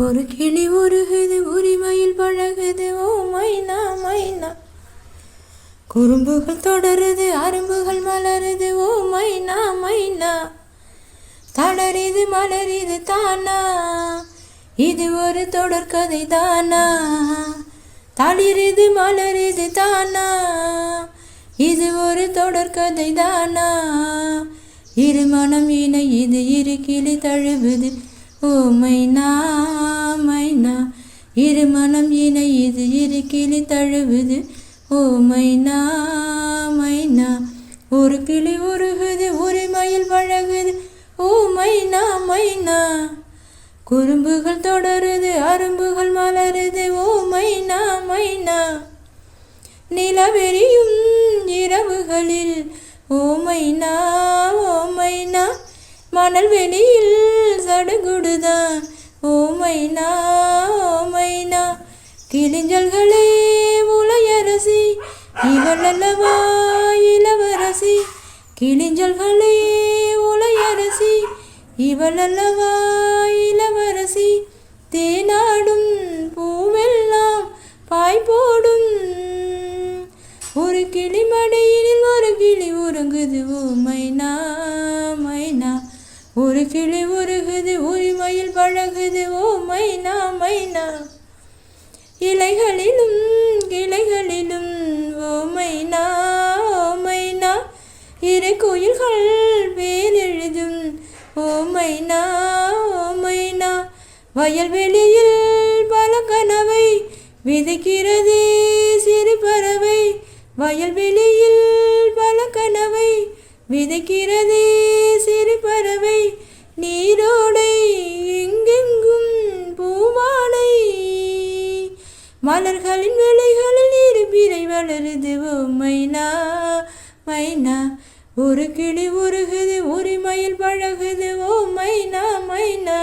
ஒரு கிளி உருகுது உரிமையில் பழகுது. ஓ மைனா மைனா. குறும்புகள் தொடருது அரும்புகள் மலருது. ஓ மைனா மைனா. தளரிது மலரிது தானா. இது ஒரு தொடர்கதை தானா. தளிரிது மலரிது தானா. இது ஒரு தொடர்கதை தானா. இருமணம் இணை இது இரு கிளி தழுவுது. ஓ மைனா மைனா இருமணம் இணை இது இரு கிளி தழுவுது. ஓ மைனா மைனா ஒரு கிளி உருகுது மயில் பழகுது ஓ மைனா மைனா குறும்புகள் தொடருது அரும்புகள் மலருது. ஓ மைனா மைனா நிலவெறியும் இரவுகளில். ஓ மைனா ஓ மைனா மணல் வெளியில் சடுகுடுதான் ஓமைனா ஓமைனா கிளிஞ்சல்களே உலையரசி இவள் அல்லவா இளவரசி? கிளிஞ்சல்களே உலையரசி இவள் அல்லவா இளவரசி? தேனாடும் பூவெல்லாம் பாய் போடும். ஒரு கிளி ஒரு கிளி உருகுது உரிமையில் பழகுது. ஓ மைனா மைனா. இலைகளிலும் கிளைகளிலும். ஓ மைனா ஓ மைனா. இரு குயில்கள் பேர் எழுதும். ஓ மைனா ஓ மைனா. வயல்வெளியில் பல கனவை விதைக்கிறதே சிறு பறவை. வயல்வெளியில் பல கனவை விதைக்கிறதே மலர்களின் வேலைகளில் இருபிறை வளருது. ஓ மைனா மைனா ஒரு கிளி உருகுது உரிமையில் பழகுது. ஓ மைனா மைனா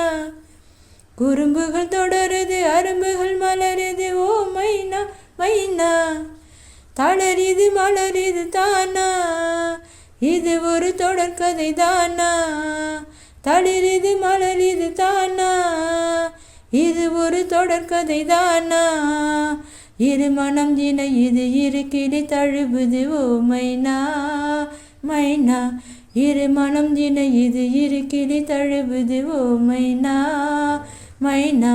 குறும்புகள் தொடருது அரும்புகள் மலருது. ஓ மைனா மைனா தளரிது மலரிது தானா இது ஒரு தொடர்கதை தானா தளிரிது மலரிது தானா இது ஒரு தொடர்கதை தானா இரு மனம் தின இது இரு கிளி தழுவுது ஓ மைனா மைனா. இரு மனம் இன இது இரு கிளி தழுவுது ஓ மைனா மைனா.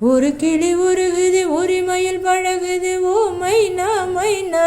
ஒரு கிளி உருகுது ஒரு மயில் பழகுது ஓ மைனா மைனா.